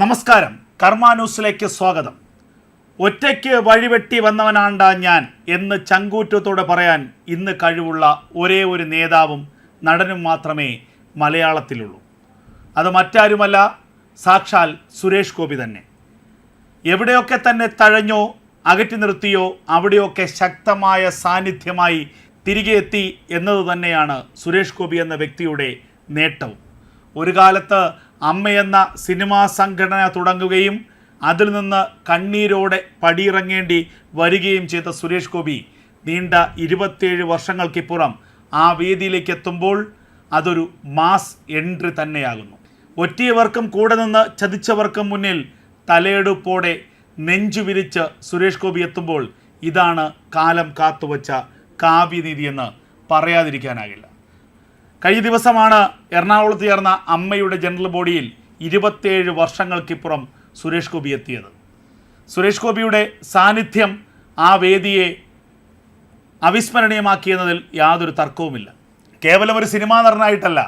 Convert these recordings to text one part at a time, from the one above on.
നമസ്കാരം. കർമ്മ ന്യൂസിലേക്ക് സ്വാഗതം. ഒറ്റയ്ക്ക് വഴിവെട്ടി വന്നവനാണ്ട ഞാൻ എന്ന് ചങ്കൂറ്റത്തോടെ പറയാൻ ഇന്ന് കഴിവുള്ള ഒരേ ഒരു നേതാവും നടനും മാത്രമേ മലയാളത്തിലുള്ളൂ. അത് മറ്റാരുമല്ല സാക്ഷാൽ സുരേഷ് ഗോപി തന്നെ. എവിടെയൊക്കെ തന്നെ തഴഞ്ഞോ അകറ്റി നിർത്തിയോ അവിടെയൊക്കെ ശക്തമായ സാന്നിധ്യമായി തിരികെ എത്തി എന്നത് തന്നെയാണ് സുരേഷ് ഗോപി എന്ന വ്യക്തിയുടെ നേട്ടവും. ഒരു കാലത്ത് അമ്മയെന്ന സിനിമാ സംഘടന തുടങ്ങുകയും അതിൽ നിന്ന് കണ്ണീരോടെ പടിയിറങ്ങേണ്ടി വരികയും ചെയ്ത സുരേഷ് ഗോപി നീണ്ട ഇരുപത്തേഴ് വർഷങ്ങൾക്കിപ്പുറം ആ വേദിയിലേക്ക് എത്തുമ്പോൾ അതൊരു മാസ് എൻട്രി തന്നെയാകുന്നു. ഒറ്റയവർക്കും കൂടെ നിന്ന് ചതിച്ചവർക്കും മുന്നിൽ തലയെടുപ്പോടെ നെഞ്ചു വിരിച്ച് സുരേഷ് ഗോപി എത്തുമ്പോൾ ഇതാണ് കാലം കാത്തുവച്ച കാവ്യനീതി എന്ന് പറയാതിരിക്കാനാകില്ല. കഴിഞ്ഞ ദിവസമാണ് എറണാകുളത്ത് ചേർന്ന അമ്മയുടെ ജനറൽ ബോഡിയിൽ ഇരുപത്തേഴ് വർഷങ്ങൾക്കിപ്പുറം സുരേഷ് ഗോപി എത്തിയത്. സുരേഷ് ഗോപിയുടെ സാന്നിധ്യം ആ വേദിയെ അവിസ്മരണീയമാക്കിയെന്നതിൽ യാതൊരു തർക്കവുമില്ല. കേവലം ഒരു സിനിമാ നടനായിട്ടല്ല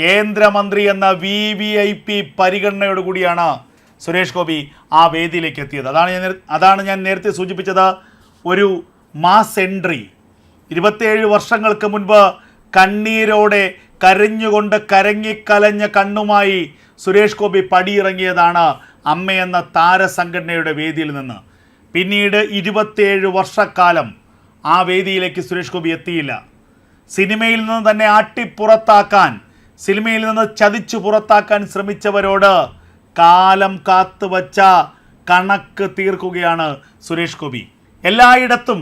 കേന്ദ്രമന്ത്രി എന്ന വി വി ഐ പി പരിഗണനയോടുകൂടിയാണ് സുരേഷ് ഗോപി ആ വേദിയിലേക്ക് എത്തിയത്. അതാണ് ഞാൻ അതാണ് ഞാൻ നേരത്തെ സൂചിപ്പിച്ചത്. ഒരു മാസ് എൻട്രി. ഇരുപത്തേഴ് വർഷങ്ങൾക്ക് മുൻപ് കണ്ണീരോടെ കരഞ്ഞുകൊണ്ട് കരങ്ങിക്കലഞ്ഞ കണ്ണുമായി സുരേഷ് ഗോപി പടിയിറങ്ങിയതാണ് അമ്മയെന്ന താരസംഘടനയുടെ വേദിയിൽ നിന്ന്. പിന്നീട് ഇരുപത്തിയേഴ് വർഷക്കാലം ആ വേദിയിലേക്ക് സുരേഷ് ഗോപി എത്തിയില്ല. സിനിമയിൽ നിന്ന് തന്നെ ആട്ടിപ്പുറത്താക്കാൻ സിനിമയിൽ നിന്ന് ചതിച്ചു പുറത്താക്കാൻ ശ്രമിച്ചവരോട് കാലം കാത്തുവച്ച കണക്ക് തീർക്കുകയാണ് സുരേഷ് ഗോപി. എല്ലായിടത്തും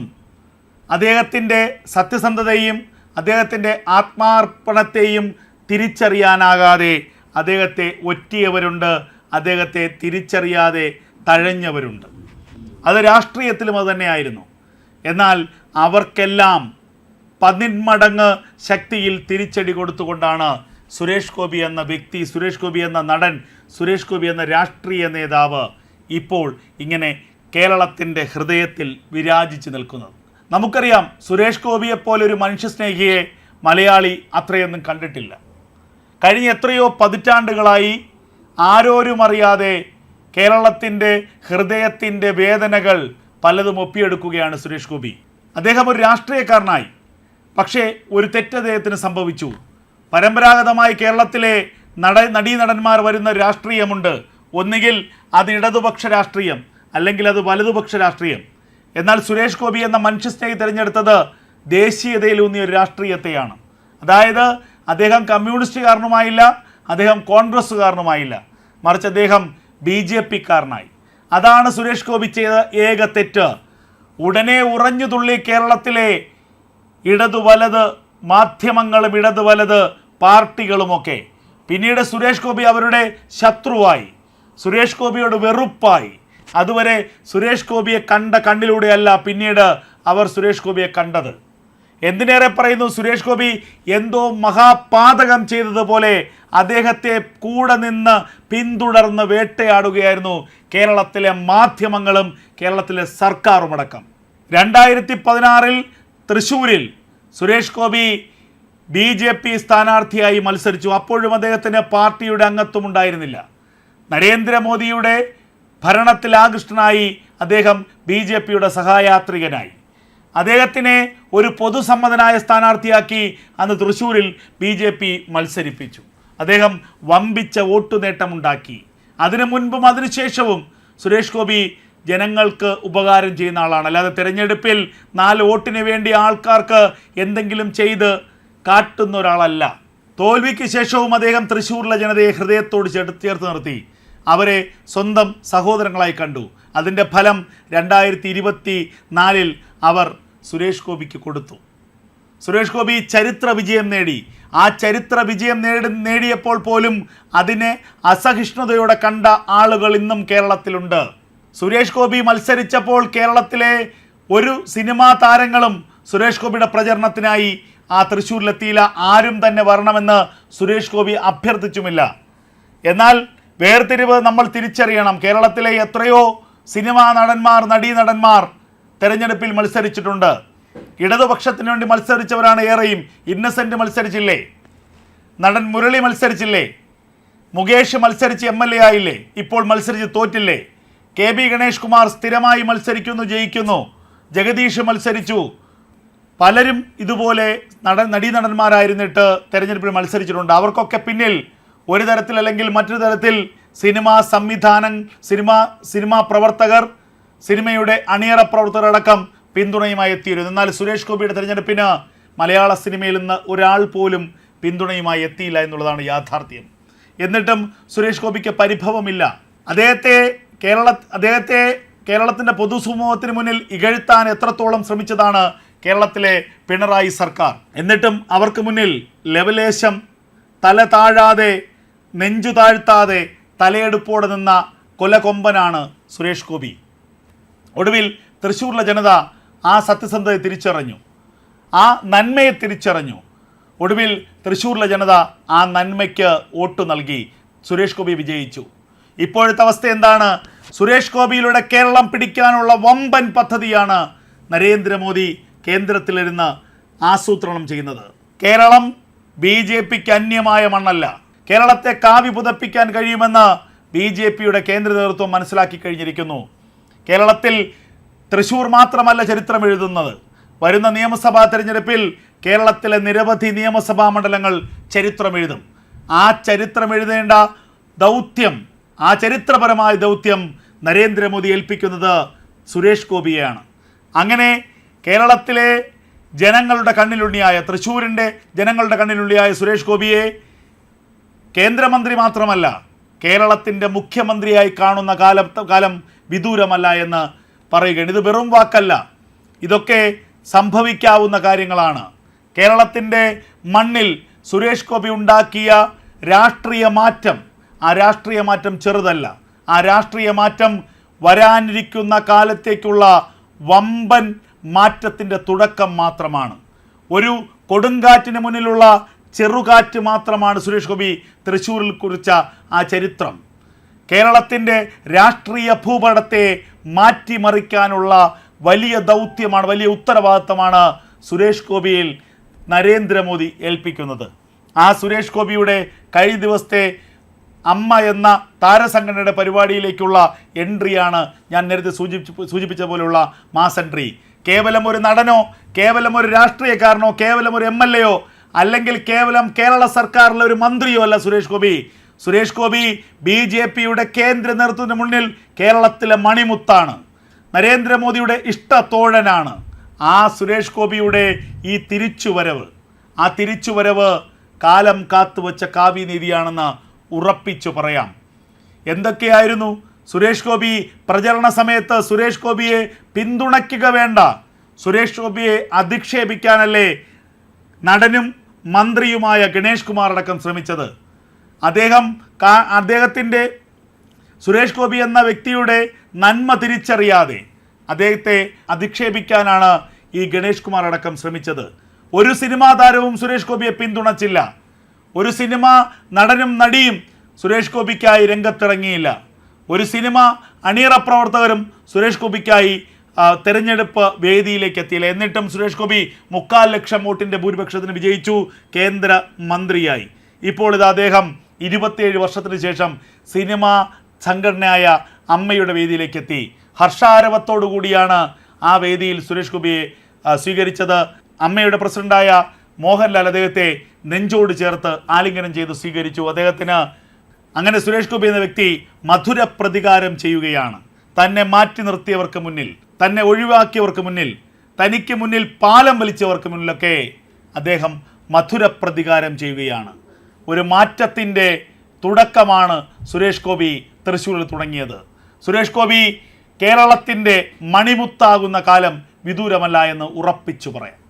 അദ്ദേഹത്തിന്റെ സത്യസന്ധതയും അദ്ദേഹത്തിന്റെ ആത്മാർപ്പണത്തെയും തിരിച്ചറിയാനാകാതെ അദ്ദേഹത്തെ ഒറ്റിയവരുണ്ട് അദ്ദേഹത്തെ തിരിച്ചറിയാതെ തഴഞ്ഞവരുണ്ട്. അത് രാഷ്ട്രീയത്തിലും അത് തന്നെയായിരുന്നു. എന്നാൽ അവർക്കെല്ലാം പതിന്മടങ്ങ് ശക്തിയിൽ തിരിച്ചടി കൊടുത്തുകൊണ്ടാണ് സുരേഷ് ഗോപി എന്ന വ്യക്തി സുരേഷ് ഗോപി എന്ന നടൻ സുരേഷ് ഗോപി എന്ന രാഷ്ട്രീയ നേതാവ് ഇപ്പോൾ ഇങ്ങനെ കേരളത്തിന്റെ ഹൃദയത്തിൽ വിരാജിച്ചു നിൽക്കുന്നത്. നമുക്കറിയാം സുരേഷ് ഗോപിയെപ്പോലെ ഒരു മനുഷ്യസ്നേഹിയെ മലയാളി അത്രയൊന്നും കണ്ടിട്ടില്ല. കഴിഞ്ഞ എത്രയോ പതിറ്റാണ്ടുകളായി ആരോരും അറിയാതെ കേരളത്തിന്റെ ഹൃദയത്തിന്റെ വേദനകൾ പലതും ഒപ്പിയെടുക്കുകയാണ് സുരേഷ് ഗോപി. അദ്ദേഹം ഒരു രാഷ്ട്രീയക്കാരനായി. പക്ഷേ ഒരു തെറ്റ് അദ്ദേഹത്തിന് സംഭവിച്ചു. പരമ്പരാഗതമായി കേരളത്തിലെ നട നടീനടന്മാർ വരുന്ന രാഷ്ട്രീയമുണ്ട്. ഒന്നുകിൽ അത് ഇടതുപക്ഷ രാഷ്ട്രീയം അല്ലെങ്കിൽ അത് വലതുപക്ഷ രാഷ്ട്രീയം. എന്നാൽ സുരേഷ് ഗോപി എന്ന മനുഷ്യസ്നേഹി തിരഞ്ഞെടുത്തത് ദേശീയതയിലൂന്നിയ ഒരു രാഷ്ട്രീയത്തെയാണ്. അതായത് അദ്ദേഹം കമ്മ്യൂണിസ്റ്റുകാരനുമായില്ല അദ്ദേഹം കോൺഗ്രസ്സുകാരനുമായില്ല. മറിച്ച് അദ്ദേഹം ബി ജെ പിക്കാരനായി. അതാണ് സുരേഷ് ഗോപി ചെയ്ത ഏക തെറ്റ്. ഉടനെ ഉറഞ്ഞു തുള്ളി കേരളത്തിലെ ഇടതു വലത് മാധ്യമങ്ങളും ഇടതു വലത് പാർട്ടികളുമൊക്കെ. പിന്നീട് സുരേഷ് ഗോപി അവരുടെ ശത്രുവായി. സുരേഷ് ഗോപിയോട് വെറുപ്പായി. അതുവരെ സുരേഷ് ഗോപിയെ കണ്ട കണ്ണിലൂടെയല്ല പിന്നീട് അവർ സുരേഷ് ഗോപിയെ കണ്ടത്. എന്തിനേറെ പറയുന്നു സുരേഷ് ഗോപി? എന്തോ മഹാപാതകം ചെയ്തതുപോലെ അദ്ദേഹത്തെ കൂടെ നിന്ന് പിന്തുടർന്ന് വേട്ടയാടുകയായിരുന്നു കേരളത്തിലെ മാധ്യമങ്ങളും കേരളത്തിലെ സർക്കാരും അടക്കം. രണ്ടായിരത്തി പതിനാറിൽ തൃശ്ശൂരിൽ Suresh Gopi B J P സ്ഥാനാർത്ഥിയായി മത്സരിച്ചു. അപ്പോഴും അദ്ദേഹത്തിന് പാർട്ടിയുടെ അംഗത്വം ഉണ്ടായിരുന്നില്ല. നരേന്ദ്രമോദിയുടെ ഭരണത്തിൽ ആകൃഷ്ടനായി അദ്ദേഹം ബി ജെ പിയുടെ സഹായാത്രികനായി. അദ്ദേഹത്തിനെ ഒരു പൊതുസമ്മതനായ സ്ഥാനാർത്ഥിയാക്കി അന്ന് തൃശ്ശൂരിൽ ബി ജെ പി മത്സരിപ്പിച്ചു. അദ്ദേഹം വമ്പിച്ച വോട്ടു നേട്ടമുണ്ടാക്കി. അതിനു മുൻപും അതിനുശേഷവും സുരേഷ് ഗോപി ജനങ്ങൾക്ക് ഉപകാരം ചെയ്യുന്ന ആളാണ്. അല്ലാതെ തിരഞ്ഞെടുപ്പിൽ നാല് വോട്ടിന് വേണ്ടി ആൾക്കാർക്ക് എന്തെങ്കിലും ചെയ്ത് കാട്ടുന്ന ഒരാളല്ല. തോൽവിക്ക് ശേഷവും അദ്ദേഹം തൃശ്ശൂരിലെ ജനതയെ ഹൃദയത്തോട് ചേർത്ത് നിർത്തി. അവരെ സ്വന്തം സഹോദരങ്ങളായി കണ്ടു. അതിന്റെ ഫലം രണ്ടായിരത്തി ഇരുപത്തി നാലിൽ അവർ സുരേഷ് ഗോപിക്ക് കൊടുത്തു. സുരേഷ് ഗോപി ചരിത്ര വിജയം നേടി. ആ ചരിത്ര വിജയം നേടി നേടിയപ്പോൾ പോലും അതിനെ അസഹിഷ്ണുതയോടെ കണ്ട ആളുകൾ ഇന്നും കേരളത്തിലുണ്ട്. സുരേഷ് ഗോപി മത്സരിച്ചപ്പോൾ കേരളത്തിലെ ഒരു സിനിമാ താരങ്ങളും സുരേഷ് ഗോപിയുടെ പ്രചരണത്തിനായി ആ തൃശ്ശൂരിലെത്തിയില്ല. ആരും തന്നെ വരണമെന്ന് സുരേഷ് ഗോപി അഭ്യർത്ഥിച്ചുമില്ല. എന്നാൽ വേർതിരിവ് നമ്മൾ തിരിച്ചറിയണം. കേരളത്തിലെ എത്രയോ സിനിമാ നടന്മാർ നടീനടന്മാർ തെരഞ്ഞെടുപ്പിൽ മത്സരിച്ചിട്ടുണ്ട്. ഇടതുപക്ഷത്തിന് വേണ്ടി മത്സരിച്ചവരാണ് ഏറെയും. ഇന്നസെന്റ് മത്സരിച്ചില്ലേ? നടൻ മുരളി മത്സരിച്ചില്ലേ? മുകേഷ് മത്സരിച്ച് എം എൽ എ ആയില്ലേ? ഇപ്പോൾ മത്സരിച്ച് തോറ്റില്ലേ? കെ ബി ഗണേഷ് കുമാർ സ്ഥിരമായി മത്സരിക്കുന്നു ജയിക്കുന്നു. ജഗദീഷ് മത്സരിച്ചു. പലരും ഇതുപോലെ നടൻ നടീനടന്മാരായിരുന്നിട്ട് തെരഞ്ഞെടുപ്പിൽ മത്സരിച്ചിട്ടുണ്ട്. അവർക്കൊക്കെ പിന്നിൽ ഒരു തരത്തിൽ അല്ലെങ്കിൽ മറ്റൊരു തരത്തിൽ സിനിമാ സംവിധാനം സിനിമ സിനിമാ പ്രവർത്തകർ സിനിമയുടെ അണിയറ പ്രവർത്തകരടക്കം പിന്തുണയുമായി എത്തിയിരുന്നു. എന്നാൽ സുരേഷ് ഗോപിയുടെ തെരഞ്ഞെടുപ്പിന് മലയാള സിനിമയിൽ നിന്ന് ഒരാൾ പോലും പിന്തുണയുമായി എത്തിയില്ല എന്നുള്ളതാണ് യാഥാർത്ഥ്യം. എന്നിട്ടും സുരേഷ് ഗോപിക്ക് പരിഭവമില്ല. അദ്ദേഹത്തെ കേരള അദ്ദേഹത്തെ കേരളത്തിന്റെ പൊതുസമൂഹത്തിന് മുന്നിൽ ഇകഴ്ത്താൻ എത്രത്തോളം ശ്രമിച്ചതാണ് കേരളത്തിലെ പിണറായി സർക്കാർ. എന്നിട്ടും അവർക്ക് മുന്നിൽ ലവലേശം തല താഴാതെ നെഞ്ചു താഴ്ത്താതെ തലയെടുപ്പോടെ നിന്ന കൊലകൊമ്പനാണ് സുരേഷ് ഗോപി. ഒടുവിൽ തൃശ്ശൂരിലെ ജനത ആ സത്യസന്ധതയെ തിരിച്ചറിഞ്ഞു. ആ നന്മയെ തിരിച്ചറിഞ്ഞു. ഒടുവിൽ തൃശ്ശൂരിലെ ജനത ആ നന്മയ്ക്ക് വോട്ട് നൽകി സുരേഷ് ഗോപി വിജയിച്ചു. ഇപ്പോഴത്തെ അവസ്ഥ എന്താണ്? സുരേഷ് ഗോപിയിലൂടെ കേരളം പിടിക്കാനുള്ള വമ്പൻ പദ്ധതിയാണ് നരേന്ദ്രമോദി കേന്ദ്രത്തിലിരുന്ന് ആസൂത്രണം ചെയ്യുന്നത്. കേരളം ബി ജെ പിക്ക് അന്യമായ മണ്ണല്ല. കേരളത്തെ കാവി പുതപ്പിക്കാൻ കഴിയുമെന്ന് ബി ജെ പിയുടെ കേന്ദ്ര നേതൃത്വം മനസ്സിലാക്കി കഴിഞ്ഞിരിക്കുന്നു. കേരളത്തിൽ തൃശൂർ മാത്രമല്ല ചരിത്രം എഴുതുന്നത്. വരുന്ന നിയമസഭാ തെരഞ്ഞെടുപ്പിൽ കേരളത്തിലെ നിരവധി നിയമസഭാ മണ്ഡലങ്ങൾ ചരിത്രം എഴുതും. ആ ചരിത്രം എഴുതേണ്ട ദൗത്യം ആ ചരിത്രപരമായ ദൗത്യം നരേന്ദ്രമോദി ഏൽപ്പിക്കുന്നത് സുരേഷ് ഗോപിയെയാണ്. അങ്ങനെ കേരളത്തിലെ ജനങ്ങളുടെ കണ്ണിലുണ്ണിയായ തൃശ്ശൂരിന്റെ ജനങ്ങളുടെ കണ്ണിലുണ്ണിയായ സുരേഷ് ഗോപിയെ കേന്ദ്രമന്ത്രി മാത്രമല്ല കേരളത്തിന്റെ മുഖ്യമന്ത്രിയായി കാണുന്ന കാലം കാലം വിദൂരമല്ല എന്ന് പറയുകയാണ്. ഇത് വെറും വാക്കല്ല. ഇതൊക്കെ സംഭവിക്കാവുന്ന കാര്യങ്ങളാണ്. കേരളത്തിന്റെ മണ്ണിൽ സുരേഷ് ഗോപി ഉണ്ടാക്കിയ രാഷ്ട്രീയ മാറ്റം ആ രാഷ്ട്രീയ മാറ്റം ചെറുതല്ല. ആ രാഷ്ട്രീയ മാറ്റം വരാനിരിക്കുന്ന കാലത്തേക്കുള്ള വമ്പൻ മാറ്റത്തിന്റെ തുടക്കം മാത്രമാണ്. ഒരു കൊടുങ്കാറ്റിന് മുന്നിലുള്ള ചെറുകാറ്റ് മാത്രമാണ് സുരേഷ് ഗോപി തൃശ്ശൂരിൽ കുറിച്ച ആ ചരിത്രം. കേരളത്തിന്റെ രാഷ്ട്രീയ ഭൂപടത്തെ മാറ്റിമറിക്കാനുള്ള വലിയ ദൗത്യമാണ് വലിയ ഉത്തരവാദിത്തമാണ് സുരേഷ് ഗോപിയിൽ നരേന്ദ്രമോദി ഏൽപ്പിക്കുന്നത്. ആ സുരേഷ് ഗോപിയുടെ കഴിഞ്ഞ ദിവസത്തെ അമ്മ എന്ന താരസംഘടനയുടെ പരിപാടിയിലേക്കുള്ള എൻട്രിയാണ് ഞാൻ നേരത്തെ സൂചിപ്പിച്ച സൂചിപ്പിച്ച പോലെയുള്ള മാസ് എൻട്രി. കേവലം ഒരു നടനോ കേവലം ഒരു രാഷ്ട്രീയക്കാരനോ കേവലം ഒരു എം എൽ എയോ അല്ലെങ്കിൽ കേവലം കേരള സർക്കാരിലെ ഒരു മന്ത്രിയോ അല്ല സുരേഷ് ഗോപി. സുരേഷ് ഗോപി ബി ജെ പിയുടെ കേന്ദ്ര നേതൃത്വത്തിന് മുന്നിൽ കേരളത്തിലെ മണിമുത്താണ്. നരേന്ദ്രമോദിയുടെ ഇഷ്ടത്തോഴനാണ് ആ സുരേഷ് ഗോപിയുടെ ഈ തിരിച്ചുവരവ്. ആ തിരിച്ചുവരവ് കാലം കാത്തുവച്ച കാവ്യനീതിയാണെന്ന് ഉറപ്പിച്ചു പറയാം. എന്തൊക്കെയായിരുന്നു? സുരേഷ് ഗോപി പ്രചരണ സമയത്ത് സുരേഷ് ഗോപിയെ പിന്തുണയ്ക്കുക വേണ്ട. സുരേഷ് ഗോപിയെ അധിക്ഷേപിക്കാനല്ലേ നടനും മന്ത്രിയുമായ ഗണേഷ് കുമാർ അടക്കം ശ്രമിച്ചത്. അദ്ദേഹം അദ്ദേഹത്തിന്റെ സുരേഷ് ഗോപി എന്ന വ്യക്തിയുടെ നന്മ തിരിച്ചറിയാതെ അദ്ദേഹത്തെ അധിക്ഷേപിക്കാനാണ് ഈ ഗണേഷ് കുമാർ അടക്കം ശ്രമിച്ചത്. ഒരു സിനിമാ താരവും സുരേഷ് ഗോപിയെ പിന്തുണച്ചില്ല. ഒരു സിനിമ നടനും നടിയും സുരേഷ് ഗോപിക്കായി രംഗത്തിറങ്ങിയില്ല. ഒരു സിനിമ അണിയറ പ്രവർത്തകരും സുരേഷ് ഗോപിക്കായി തെരഞ്ഞെടുപ്പ് വേദിയിലേക്ക് എത്തിയില്ല. എന്നിട്ടും സുരേഷ് ഗോപി മുക്കാൽ ലക്ഷം വോട്ടിന്റെ ഭൂരിപക്ഷത്തിന് വിജയിച്ചു കേന്ദ്ര മന്ത്രിയായി. ഇപ്പോൾ ഇത് അദ്ദേഹം ഇരുപത്തിയേഴ് വർഷത്തിന് ശേഷം സിനിമ സംഘടനയായ അമ്മയുടെ വേദിയിലേക്ക് എത്തി. ഹർഷാരവത്തോടു കൂടിയാണ് ആ വേദിയിൽ സുരേഷ് ഗോപിയെ സ്വീകരിച്ചത്. അമ്മയുടെ പ്രസിഡന്റായ മോഹൻലാൽ അദ്ദേഹത്തെ നെഞ്ചോട് ചേർത്ത് ആലിംഗനം ചെയ്ത് സ്വീകരിച്ചു. അദ്ദേഹത്തിന് അങ്ങനെ സുരേഷ് ഗോപി എന്ന വ്യക്തി മധുര പ്രതികാരം ചെയ്യുകയാണ്. തന്നെ മാറ്റി നിർത്തിയവർക്ക് മുന്നിൽ തന്നെ ഒഴിവാക്കിയവർക്ക് മുന്നിൽ തനിക്ക് മുന്നിൽ പാലം വലിച്ചവർക്ക് മുന്നിലൊക്കെ അദ്ദേഹം മധുര പ്രതികാരം ചെയ്യുകയാണ്. ഒരു മാറ്റത്തിന്റെ തുടക്കമാണ് സുരേഷ് ഗോപി തൃശ്ശൂരിൽ തുടങ്ങിയത്. സുരേഷ് ഗോപി കേരളത്തിന്റെ മണിമുത്താകുന്ന കാലം വിദൂരമല്ല എന്ന് ഉറപ്പിച്ചു പറയാം.